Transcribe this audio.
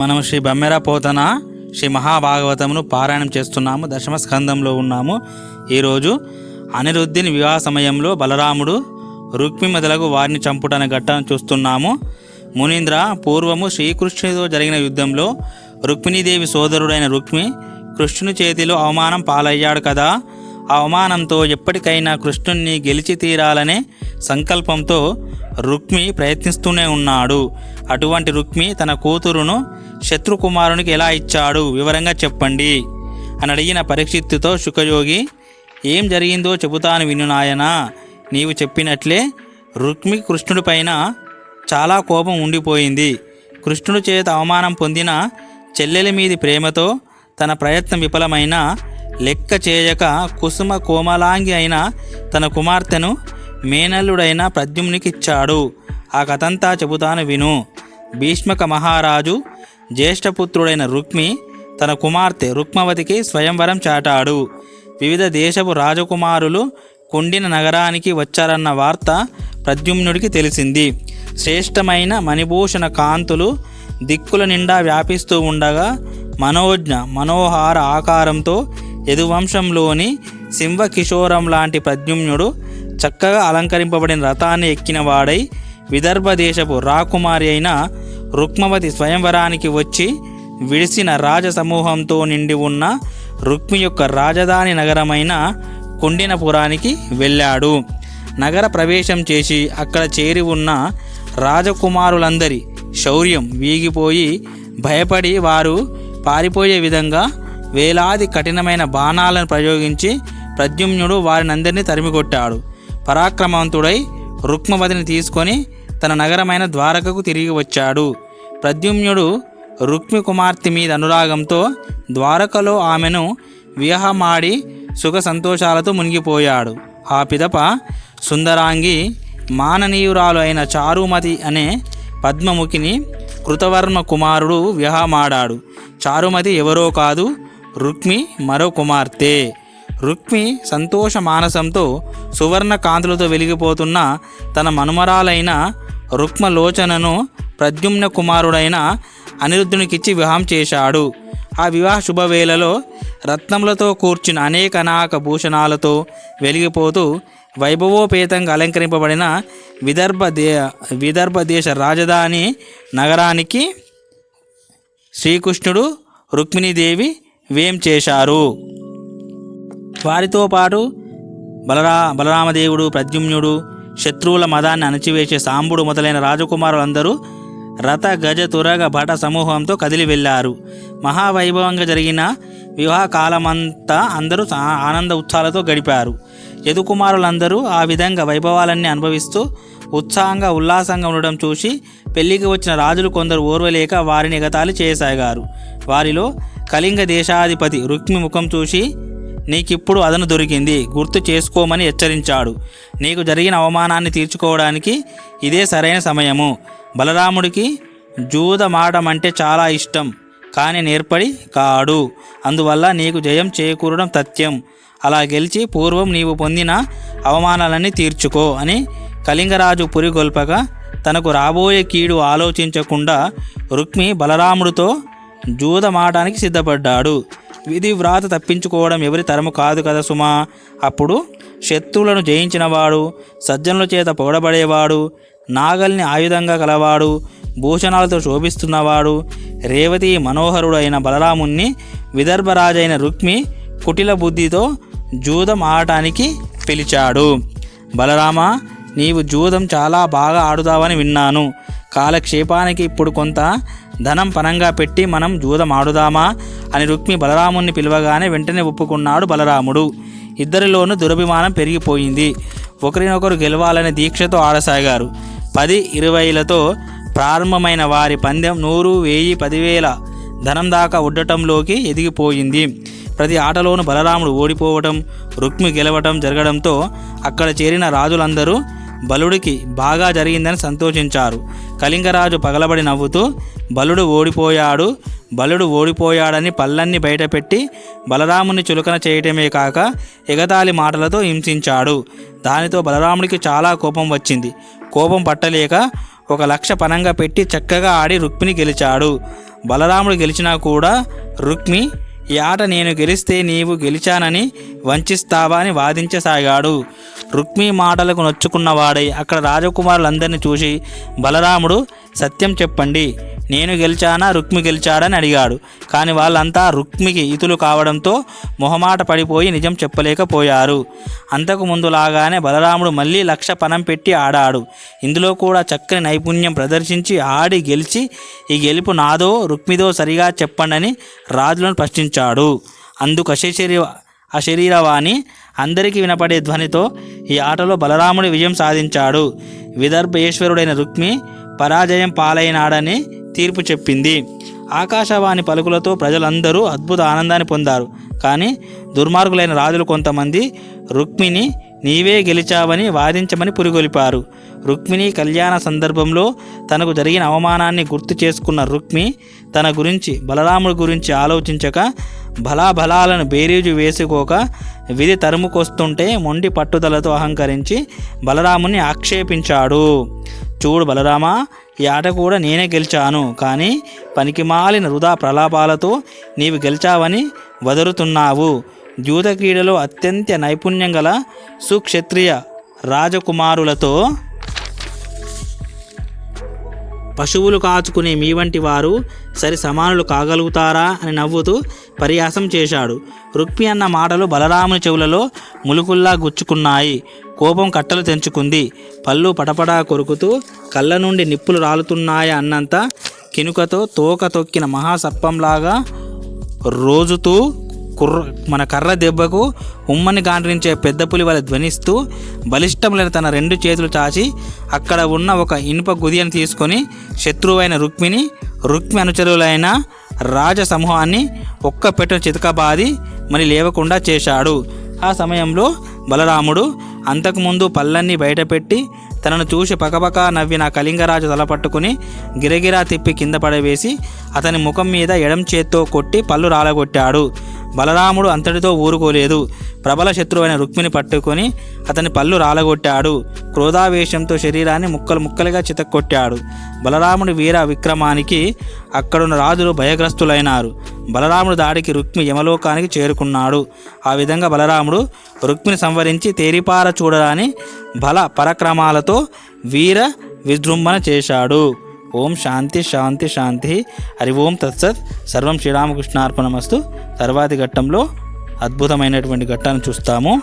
మనం శ్రీ బమ్మెర పోతన శ్రీ మహాభాగవతమును పారాయణం చేస్తున్నాము దశమ స్కందంలో ఉన్నాము. ఈరోజు అనిరుద్ధిని వివాహ సమయంలో బలరాముడు రుక్మి మొదలగు వారిని చంపుటనే ఘట్టను చూస్తున్నాము. మునీంద్ర పూర్వము శ్రీకృష్ణుడితో జరిగిన యుద్ధంలో రుక్మిణీదేవి సోదరుడైన రుక్మి కృష్ణుని చేతిలో అవమానం పాలయ్యాడు కదా. ఆ అవమానంతో ఎప్పటికైనా కృష్ణుణ్ణి గెలిచి తీరాలనే సంకల్పంతో రుక్మి ప్రయత్నిస్తూనే ఉన్నాడు. అటువంటి రుక్మి తన కూతురును శత్రుకుమారునికి ఎలా ఇచ్చాడు? వివరంగా చెప్పండి. అని అడిగిన పరీక్షిత్తుతో శుకయోగి ఏం జరిగిందో చెబుతాను విను నాయనా. నీవు చెప్పినట్లే రుక్మి కృష్ణుడి పైన చాలా కోపం ఉండిపోయింది. కృష్ణుడి చేత అవమానం పొందిన చెల్లెలి మీది ప్రేమతో తన ప్రయత్నం విఫలమైన లెక్క చేయక కుసుమ కోమలాంగి అయిన తన కుమార్తెను మేనల్లుడైన ప్రద్యుమ్నికిచ్చాడు ఆ కథంతా చెబుతాను విను. భీష్మక మహారాజు జ్యేష్ఠపుత్రుడైన రుక్మి తన కుమార్తె రుక్మవతికి స్వయంవరం చాటాడు. వివిధ దేశపు రాజకుమారులు కుండిన నగరానికి వచ్చారన్న వార్త ప్రద్యుమ్నుడికి తెలిసింది. శ్రేష్టమైన మణిభూషణ కాంతులు దిక్కుల నిండా వ్యాపిస్తూ ఉండగా మనోజ్ఞ మనోహార ఆకారంతో యదువంశంలోని సింహకిశోరం లాంటి ప్రద్యుమ్నుడు చక్కగా అలంకరింపబడిన రథాన్ని ఎక్కినవాడై విదర్భ దేశపు రాకుమారి అయిన రుక్మవతి స్వయంవరానికి వచ్చి విడిసిన రాజసమూహంతో నిండి ఉన్న రుక్మి యొక్క రాజధాని నగరమైన కుండినపురానికి వెళ్ళాడు. నగర ప్రవేశం చేసి అక్కడ చేరి ఉన్న రాజకుమారులందరి శౌర్యం వీగిపోయి భయపడి వారు పారిపోయే విధంగా వేలాది కఠినమైన బాణాలను ప్రయోగించి ప్రద్యుమ్నుడు వారినందరినీ తరిమికొట్టాడు. పరాక్రమవంతుడై రుక్మవతిని తీసుకొని తన నగరమైన ద్వారకకు తిరిగి వచ్చాడు. ప్రద్యుమ్నుడు రుక్మి కుమార్తె మీద అనురాగంతో ద్వారకలో ఆమెను వివాహమాడి సుఖ సంతోషాలతో మునిగిపోయాడు. ఆ పిదప సుందరాంగి మాననీయురాలు అయిన చారుమతి అనే పద్మముఖిని కృతవర్మ కుమారుడు వివాహమాడాడు. చారుమతి ఎవరో కాదు రుక్మి మరో కుమార్తె. రుక్మి సంతోష మానసంతో సువర్ణ కాంతులతో వెలిగిపోతున్న తన మనుమరాలైన రుక్మలోచనను ప్రద్యుమ్న కుమారుడైన అనిరుద్ధునికిచ్చి వివాహం చేశాడు. ఆ వివాహ శుభవేళలో రత్నములతో కూర్చిన అనేక అనాక భూషణాలతో వెలిగిపోతూ వైభవోపేతంగా అలంకరింపబడిన విదర్భ దే విదర్భ దేశ రాజధాని నగరానికి శ్రీకృష్ణుడు రుక్మిణీదేవి వేం చేశారు. వారితో పాటు బలరా బలరామదేవుడు ప్రద్యుమ్నుడు శత్రువుల మదాన్ని అణచివేసే సాంబుడు మొదలైన రాజకుమారులందరూ రథ గజ తురగ భట సమూహంతో కదిలి వెళ్ళారు. మహావైభవంగా జరిగిన వివాహ కాలమంతా అందరూ ఆనంద ఉత్సాహాలతో గడిపారు. యదుకుమారులందరూ ఆ విధంగా వైభవాలన్నీ అనుభవిస్తూ ఉత్సాహంగా ఉల్లాసంగా ఉండడం చూసి పెళ్ళికి వచ్చిన రాజులు కొందరు ఓర్వలేక వారిని ఎగతాళి చేయసాగారు. వారిలో కళింగ దేశాధిపతి రుక్మి ముఖం చూసి నీకిప్పుడు అదను దొరికింది. గుర్తు చేసుకోమని హెచ్చరించాడు. నీకు జరిగిన అవమానాన్ని తీర్చుకోవడానికి ఇదే సరైన సమయము. బలరాముడికి జూదమాడమంటే అంటే చాలా ఇష్టం. కానీ నేర్పడి కాడు. అందువల్ల నీకు జయం చేకూరడం తథ్యం. అలా గెలిచి పూర్వం నీవు పొందిన అవమానాలన్నీ తీర్చుకో అని కళింగరాజు పురిగొల్పగా తనకు రాబోయే కీడు ఆలోచించకుండా రుక్మి బలరాముడితో జూదమాడడానికి సిద్ధపడ్డాడు. విధి వ్రాత తప్పించుకోవడం ఎవరి తరము కాదు కదా సుమా. అప్పుడు శత్రువులను జయించినవాడు సజ్జనుల చేత పొగడబడేవాడు నాగల్ని ఆయుధంగా కలవాడు భూషణాలతో శోభిస్తున్నవాడు రేవతి మనోహరుడైన బలరాముణ్ణి విదర్భరాజైన రుక్మి కుటిల బుద్ధితో జూదం ఆడటానికి పిలిచాడు. బలరామ నీవు జూదం చాలా బాగా ఆడుతావని విన్నాను. కాలక్షేపానికి ఇప్పుడు కొంత ధనం పనంగా పెట్టి మనం జూదం ఆడుదామా అని రుక్మి బలరాముణ్ణి పిలవగానే వెంటనే ఒప్పుకున్నాడు బలరాముడు. ఇద్దరిలోనూ దురభిమానం పెరిగిపోయింది. ఒకరినొకరు గెలవాలనే దీక్షతో ఆడసాగారు. పది ఇరవైలతో ప్రారంభమైన వారి పందెం నూరు వెయ్యి పదివేల ధనం దాకా ఉడ్డటంలోకి ఎదిగిపోయింది. ప్రతి ఆటలోనూ బలరాముడు ఓడిపోవటం రుక్మి గెలవటం జరగడంతో అక్కడ చేరిన రాజులందరూ బలుడికి బాగా జరిగిందని సంతోషించారు. కళింగరాజు పగలబడి నవ్వుతూ బలుడు ఓడిపోయాడు బలుడు ఓడిపోయాడని పళ్ళన్ని బయటపెట్టి బలరాముని చులకన చేయటమే కాక ఎగతాళి మాటలతో హింసించాడు. దానితో బలరాముడికి చాలా కోపం వచ్చింది. కోపం పట్టలేక ఒక లక్ష పనంగా పెట్టి చక్కగా ఆడి రుక్మిని గెలిచాడు. బలరాముడు గెలిచినా కూడా రుక్మి ఈ ఆట నేను గెలిస్తే నీవు గెలిచానని వంచిస్తావా అని వాదించసాగాడు. రుక్మి మాటలకు నొచ్చుకున్నవాడై అక్కడ రాజకుమారులందరినీ చూసి బలరాముడు సత్యం చెప్పండి. నేను గెలిచానా? రుక్మి గెలిచాడని అడిగాడు. కానీ వాళ్ళంతా రుక్మికి ఇతులు కావడంతో మొహమాట పడిపోయి నిజం చెప్పలేకపోయారు. అంతకు ముందులాగానే బలరాముడు మళ్ళీ లక్ష పణం పెట్టి ఆడాడు. ఇందులో కూడా చక్కని నైపుణ్యం ప్రదర్శించి ఆడి గెలిచి ఈ గెలుపు నాదో రుక్మిదో సరిగా చెప్పండని రాజులను ప్రశ్నించాడు. అందుకు అశరీర అశరీరవాణి అందరికీ వినపడే ధ్వనితో ఈ ఆటలో బలరాముడి విజయం సాధించాడు. విదర్భేశ్వరుడైన రుక్మి పరాజయం పాలైనాడని తీర్పు చెప్పింది. ఆకాశవాణి పలుకులతో ప్రజలందరూ అద్భుత ఆనందాన్ని పొందారు. కానీ దుర్మార్గులైన రాజులు కొంతమంది రుక్మిని నీవే గెలిచావని వాదించమని పురిగొలిపారు. రుక్మిణి కళ్యాణ సందర్భంలో తనకు జరిగిన అవమానాన్ని గుర్తు చేసుకున్న రుక్మి తన గురించి బలరాముడి గురించి ఆలోచించక బలాబలాలను బేరీజు వేసుకోక విధి తరుముకొస్తుంటే మొండి పట్టుదలతో అహంకరించి బలరాముని ఆక్షేపించాడు. చూడు బలరామా ఈ ఆట కూడా నేనే గెలిచాను కానీ పనికిమాలిన వృధా ప్రలాపాలతో నీవు గెలిచావని వదురుతున్నావు. జూత క్రీడలో అత్యంత నైపుణ్యం గల సుక్షత్రియ రాజకుమారులతో పశువులు కాచుకునే మీ వంటి వారు సరి సమానులు కాగలుగుతారా అని నవ్వుతూ పరిహాసం చేశాడు. రుక్మి అన్న మాటలు బలరాముని చెవులలో ములుకుల్లా గుచ్చుకున్నాయి. కోపం కట్టలు తెంచుకుంది. పళ్ళు పటపడా కొరుకుతూ కళ్ళ నుండి నిప్పులు రాలుతున్నాయా అన్నంత కినుకతో తోక తొక్కిన మహాసర్పంలాగా రోజుతూ కుర్ర మన కర్ర దెబ్బకు ఉమ్మని గాండ్రించే పెద్ద పులి వల్ల ధ్వనిస్తూ బలిష్టములైన తన రెండు చేతులు చాచి అక్కడ ఉన్న ఒక ఇనుప గుదియను తీసుకొని శత్రువైన రుక్మిని రుక్మి అనుచరులైన రాజ సమూహాన్ని ఒక్క పెట్టను చితకబాది మరి లేవకుండా చేశాడు. ఆ సమయంలో బలరాముడు అంతకుముందు పళ్ళన్నీ బయటపెట్టి తనను చూసి పకపక నవ్విన కళింగరాజు తల పట్టుకుని గిరగిరా తిప్పి కింద పడవేసి అతని ముఖం మీద ఎడం చేత్తో కొట్టి పళ్ళు రాలగొట్టాడు. బలరాముడు అంతటితో ఊరుకోలేదు. ప్రబల శత్రువైన రుక్మిని పట్టుకొని అతని పళ్ళు రాలగొట్టాడు. క్రోధావేశంతో శరీరాన్ని ముక్కలు ముక్కలుగా చితక్కొట్టాడు. బలరాముడి వీర విక్రమానికి అక్కడున్న రాజులు భయగ్రస్తులైనారు. బలరాముడు దాడికి రుక్మి యమలోకానికి చేరుకున్నాడు. ఆ విధంగా బలరాముడు రుక్మిని సంవరించి తేరిపార చూడరాని బల పరక్రమాలతో వీర విజృంభణ చేశాడు. ఓం శాంతి శాంతి శాంతి. హరి ఓం తత్సత్. సర్వం శ్రీరామకృష్ణార్పణమస్తు. తర్వాతి ఘట్టంలో అద్భుతమైనటువంటి ఘట్టాన్ని చూస్తాము.